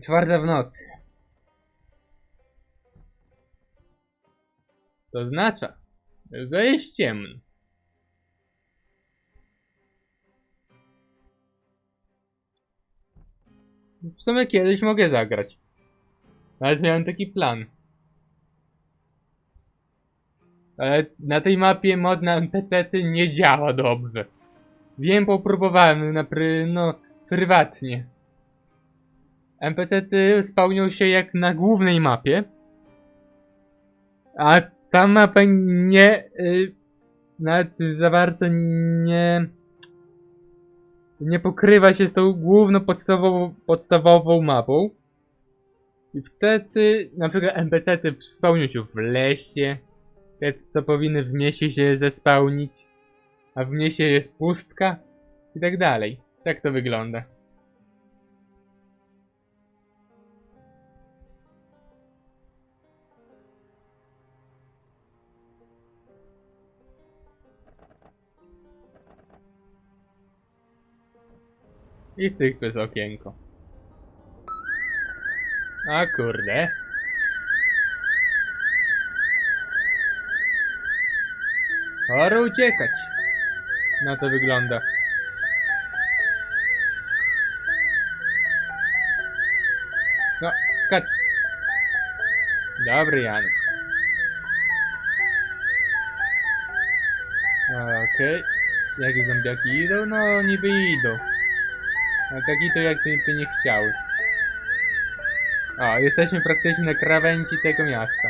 Czwarta w nocy. To oznacza, że jest ciemno. W sumie kiedyś mogę zagrać. Nawet miałem taki plan. Ale na tej mapie mod na NPC-ty nie działa dobrze. Wiem, popróbowałem na pry, no, prywatnie. NPC-ty spełnią się jak na głównej mapie. A ta mapa nie... Y, nawet za bardzo nie... Nie pokrywa się z tą główną podstawową, podstawową mapą. I wtedy na przykład NPC-ty spełnią się w lesie. Te, co powinny w mieście się zespełnić. A w mieście jest pustka. I tak dalej. Tak to wygląda. I to jest okienko. A kurde. Pora uciekać. Na to wygląda. No, skacz. Dobry Janusz. Okej. Jakie zombiaki idą? No, niby idą. A taki to jak by nie chciały. O, jesteśmy praktycznie na krawędzi tego miasta.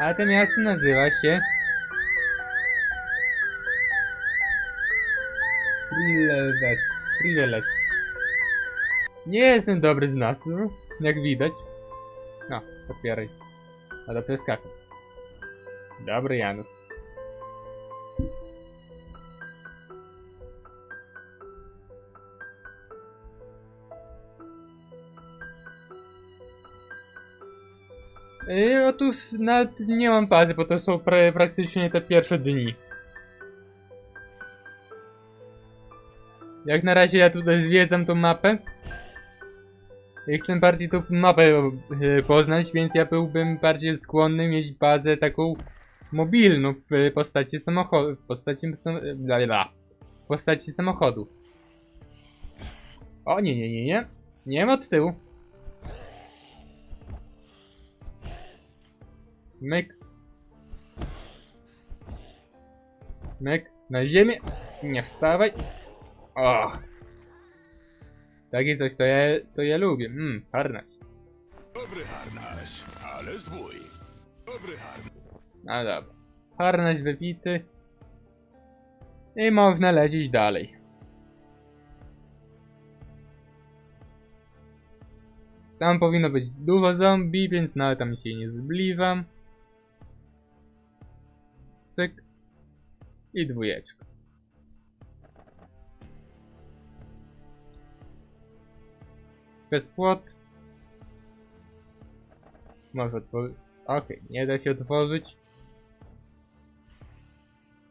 A to miasto nazywa się... Privelet. Privelet. Nie jestem dobry z nazw, jak widać. No, otwieraj. A to przeskakuj. Dobry Janusz. Yy, otóż nawet nie mam bazy, bo to są pra praktycznie te pierwsze dni. Jak na razie ja tutaj zwiedzam tą mapę. I chcę bardziej tą mapę yy, poznać, więc ja byłbym bardziej skłonny mieć bazę taką mobilną w postaci samochodu. W postaci, sam- bla, w postaci samochodu. O nie, nie, nie, nie. Nie od tyłu. Myk. Myk. Na ziemię. Nie wstawaj. O. Takie coś to ja, to ja lubię. Mmm, harnaś. Dobry harnaś, ale zbój. Dobry harnaś. No dobra. Harnaś wypity. I można lecieć dalej. Tam powinno być dużo zombie, więc nawet tam się nie zbliżam. I dwójeczka. Przez płot. Może otworzyć. Okej, nie da się otworzyć.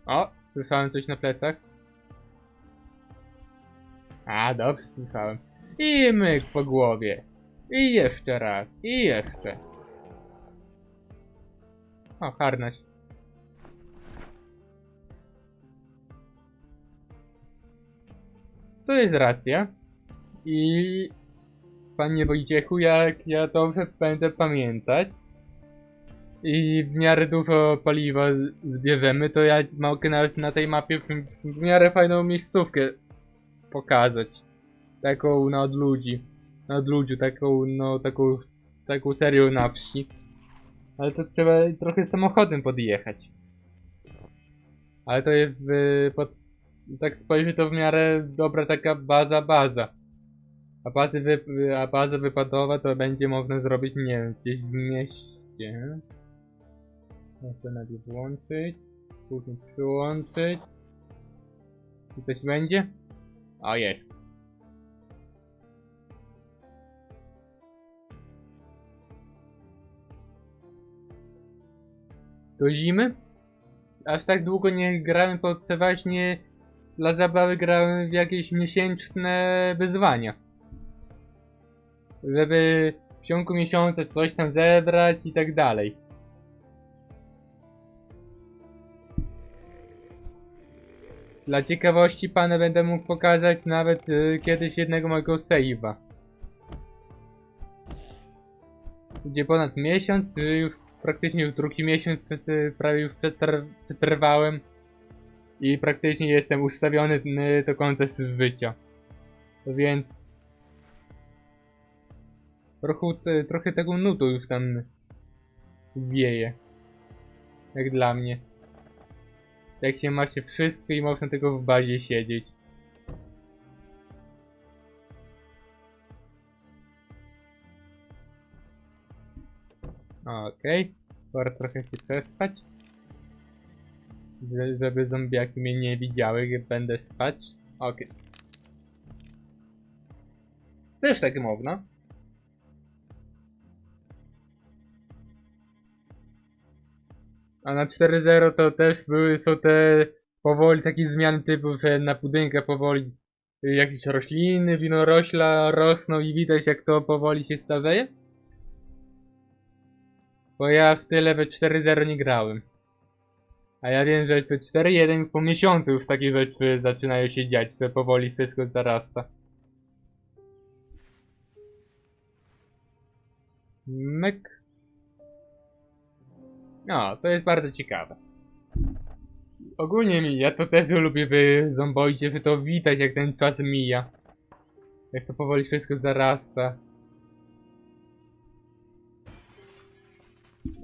O, słyszałem coś na plecach. A, dobrze słyszałem. I myk po głowie. I jeszcze raz. I jeszcze. O, harnaś. To jest racja. I... Panie Wojciechu, jak ja dobrze będę pamiętać i w miarę dużo paliwa zbierzemy, to ja mogę nawet na tej mapie w, miarę fajną miejscówkę pokazać. Taką na odludzi. Na odludziu, taką, no, taką, taką serią na wsi. Ale to trzeba trochę samochodem podjechać. Ale to jest w, pod, tak spojrzy to w miarę dobra taka baza, baza. A, bazy wy, a baza wypadowa to będzie można zrobić, nie wiem, gdzieś w mieście. Muszę najpierw włączyć, później przyłączyć. Czy coś będzie? O, jest. Do zimy? Aż tak długo nie grałem, bo przeważnie dla zabawy grałem w jakieś miesięczne wyzwania. żeby w ciągu miesiąca coś tam zebrać i tak dalej. Dla ciekawości pana będę mógł pokazać nawet y, kiedyś jednego mojego save'a. Gdzie ponad miesiąc, y, już praktycznie już drugi miesiąc y, prawie już przetr przetrwałem i praktycznie jestem ustawiony y, do końca życia. Więc trochę, trochę tego nudu już tam wieje. Jak dla mnie. Jak się ma się wszystko i można tylko w bazie siedzieć. Okej, pora trochę się przespać. Że- Żeby zombiaki mnie nie widziały, jak będę spać. Okej. Też tak można. A na 4.0 to też były, są te powoli takie zmiany typu, że na budynkach powoli jakieś rośliny, winorośla rosną i widać jak to powoli się starzeje. Bo ja w tyle we 4.0 nie grałem. A ja wiem, że w 4.1 już po miesiącu już takie rzeczy zaczynają się dziać, że powoli wszystko zarasta. Myk. No, to jest bardzo ciekawe. Ogólnie mi, ja to też lubię w Zomboidzie, że to widać jak ten czas mija. Jak to powoli wszystko zarasta.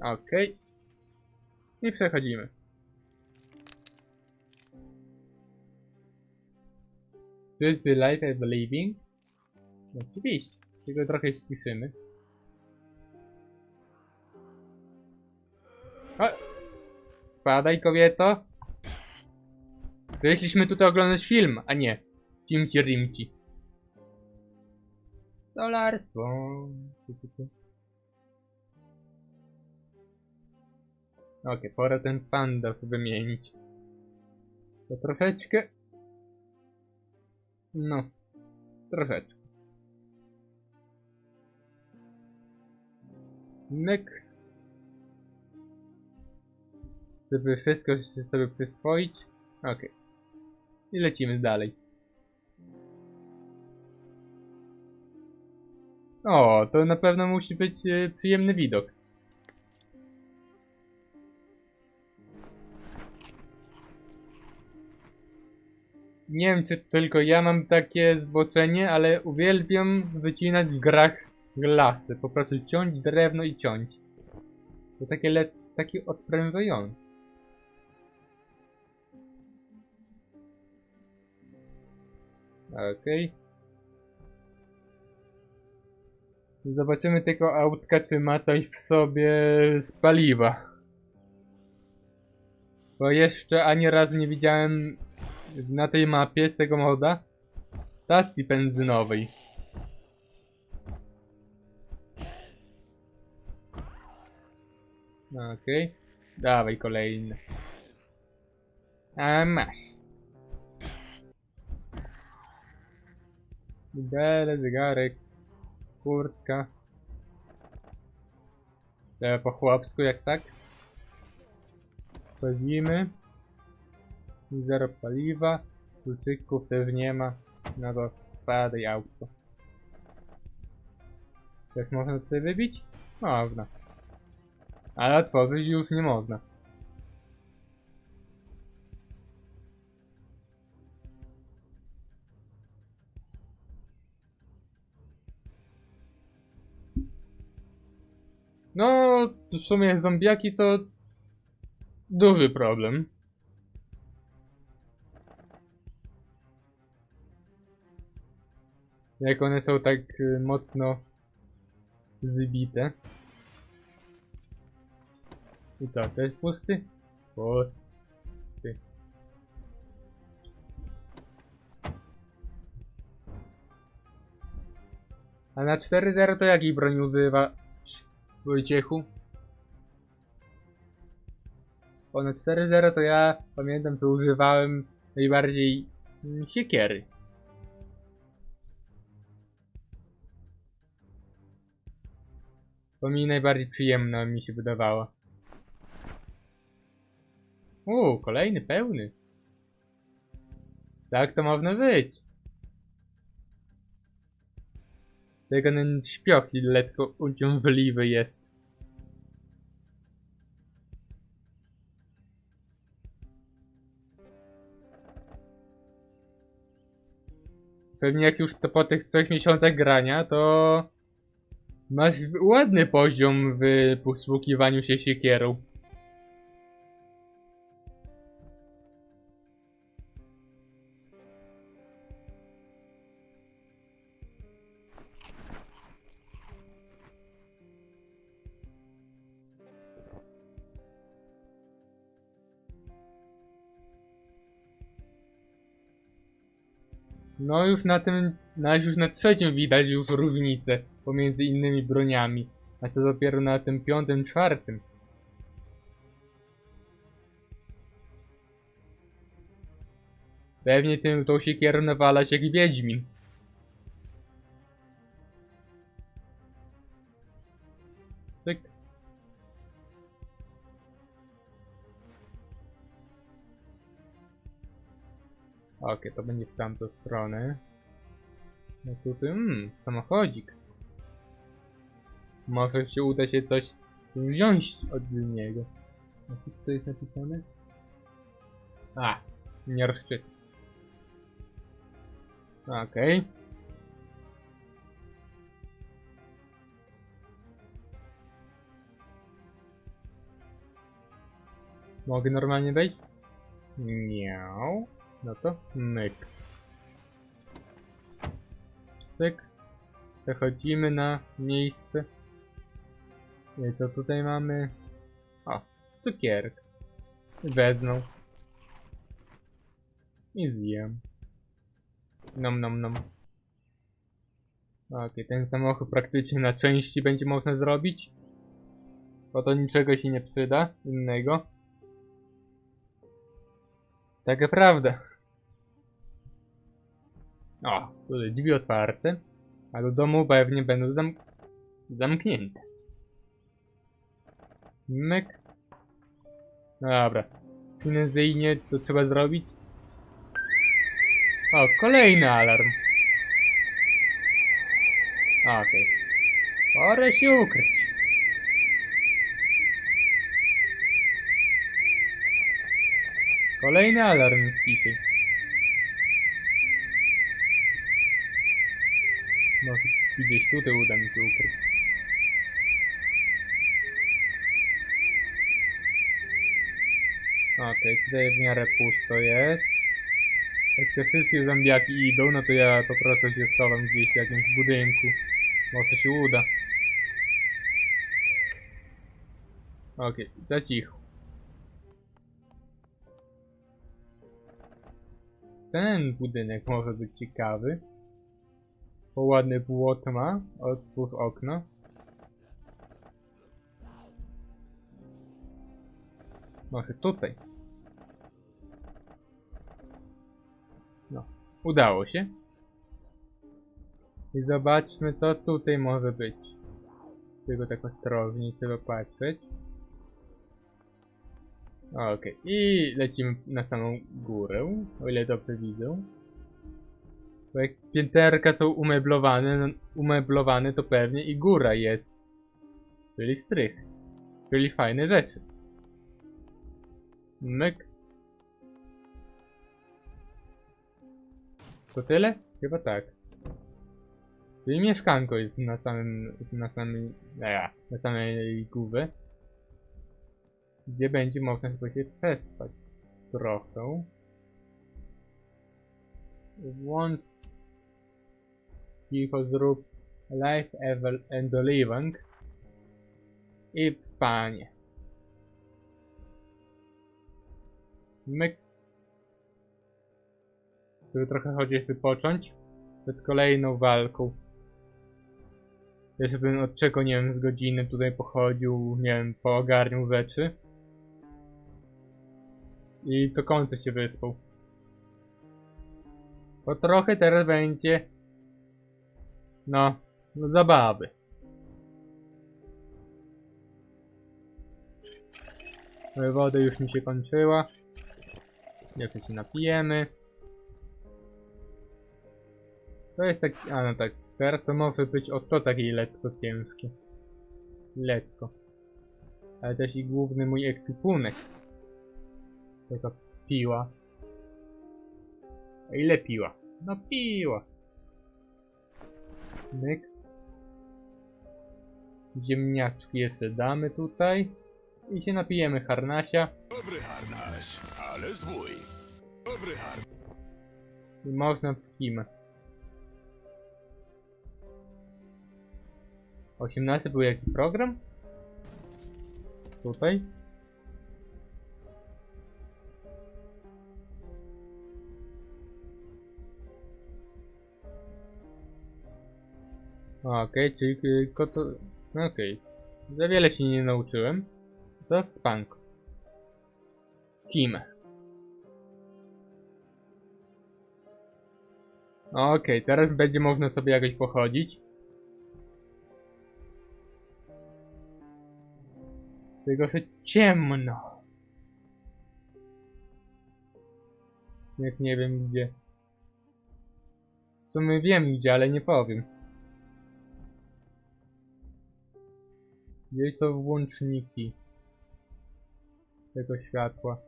Okej. I przechodzimy. This the life I believing? Oczywiście. Tylko trochę ściszymy. O! Spadaj kobieto. Wyszliśmy tutaj oglądać film, a nie. Filmci rimci. Dolarstwo. Okej, pora ten panda wymienić. To troszeczkę. No. Troszeczkę. Myk. Żeby wszystko sobie przyswoić. Okej. I lecimy dalej. O, to na pewno musi być e, przyjemny widok. Nie wiem, czy tylko ja mam takie zboczenie, ale uwielbiam wycinać w grach lasy. Po prostu ciąć drewno i ciąć. To takie le takie odprężające. Okej. Zobaczymy tego autka, czy ma coś w sobie z paliwa. Bo jeszcze ani razu nie widziałem na tej mapie z tego moda stacji benzynowej. Okej. Dawaj kolejny. A masz. Bele, zegarek, kurtka. Po chłopsku jak tak. Wchodzimy. Zero paliwa. Kluczyków też nie ma. No to spadaj auto. Też można tutaj wybić? Można. Ale otworzyć już nie można. No, w sumie zombiaki to duży problem. Jak one są tak y, mocno zbite. I to też pusty? Pusty. A na 4-0 to jakiej broni używa Wojciechu? Bo na 4-0 to ja pamiętam, że używałem najbardziej mm, siekiery. To mi najbardziej przyjemna mi się wydawała. Uuu, kolejny pełny. Tak to można być. Tylko ten śpioch lekko uciążliwy jest. Pewnie jak już to po tych trzech miesiącach grania, to masz ładny poziom w posługiwaniu się siekierą. No już na tym, nawet już na trzecim widać już różnicę pomiędzy innymi broniami. A to dopiero na tym piątym, czwartym. Pewnie tym tą siekierą nawalać jak Wiedźmin. Tyk. Okej, to będzie w tamtą stronę. No tutaj, mmm, samochodzik. Może się uda się coś wziąć od niego. A co tutaj jest napisane? A, nie. Okej. Mogę normalnie wejść? Miau. No to myk. Tyk. Przechodzimy na miejsce. I co tutaj mamy? O, cukierek. Wezmą. I zjem. Nom nom nom. Okej, ten samochód praktycznie na części będzie można zrobić. Bo to niczego się nie przyda innego. Taka prawda. O, tutaj drzwi otwarte. A do domu pewnie będą zam zamknięte. Myk. No dobra. Finezyjnie to trzeba zrobić. O, kolejny alarm. Okej. Pora się ukryć. Kolejny alarm dzisiaj. Może gdzieś tutaj uda mi się ukryć. Okej, tutaj w miarę pusto jest. Jak te wszystkie zombiaki idą, no to ja po prostu się schowam gdzieś w jakimś budynku. Może się uda. Okej, za cicho. Ten budynek może być ciekawy. Bo ładny płot ma. Otwórz okno. Może tutaj. Udało się. I zobaczmy co tutaj może być. Tylko tak ostrożnie trzeba patrzeć. Okej, i lecimy na samą górę, o ile dobrze widzę. Bo jak pięterka są umeblowane, no, umeblowane to pewnie i góra jest. Czyli strych. Czyli fajne rzeczy. Myk. To tyle? Chyba tak. Czyli mieszkanko jest na samym, na samej, na samej górze. Gdzie będzie można chyba się przespać. Trochę. Włącz cicho zrób live evel and living i spanie. Myk żeby trochę chociaż wypocząć przed kolejną walką. Ja bym od czego, nie wiem, z godziny tutaj pochodził, nie wiem, poogarnił rzeczy. I to końca się wyspał. Bo trochę teraz będzie... No, no zabawy. Woda już mi się kończyła. Jak się napijemy. To jest tak, a no tak, teraz to może być o to takie lekko ciężkie. Lekko. Ale też i główny mój ekwipunek. Taka piła. A ile piła? No piła. Myk. Ziemniaczki jeszcze damy tutaj. I się napijemy harnasia. Dobry harnaś, ale zbój. Dobry harnaś. I można w kim. 18 był jakiś program? Tutaj? Okej, czyli tylko to... Okej. Za wiele się nie nauczyłem. To spank. Kim. Okej, teraz będzie można sobie jakoś pochodzić. Tylko, że ciemno. Jak nie wiem gdzie. W sumie wiem gdzie, ale nie powiem. Gdzie są włączniki tego światła?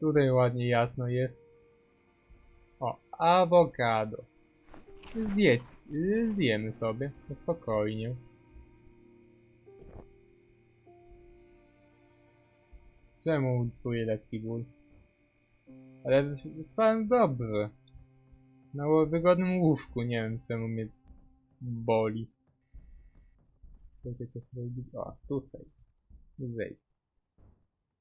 Tutaj ładnie jasno jest. O, awokado. Zjedz, zjemy sobie, spokojnie. Czemu czuję taki ból? Ale spałem dobrze. Na wygodnym łóżku, nie wiem czemu mnie boli. O, tutaj. Zejdź.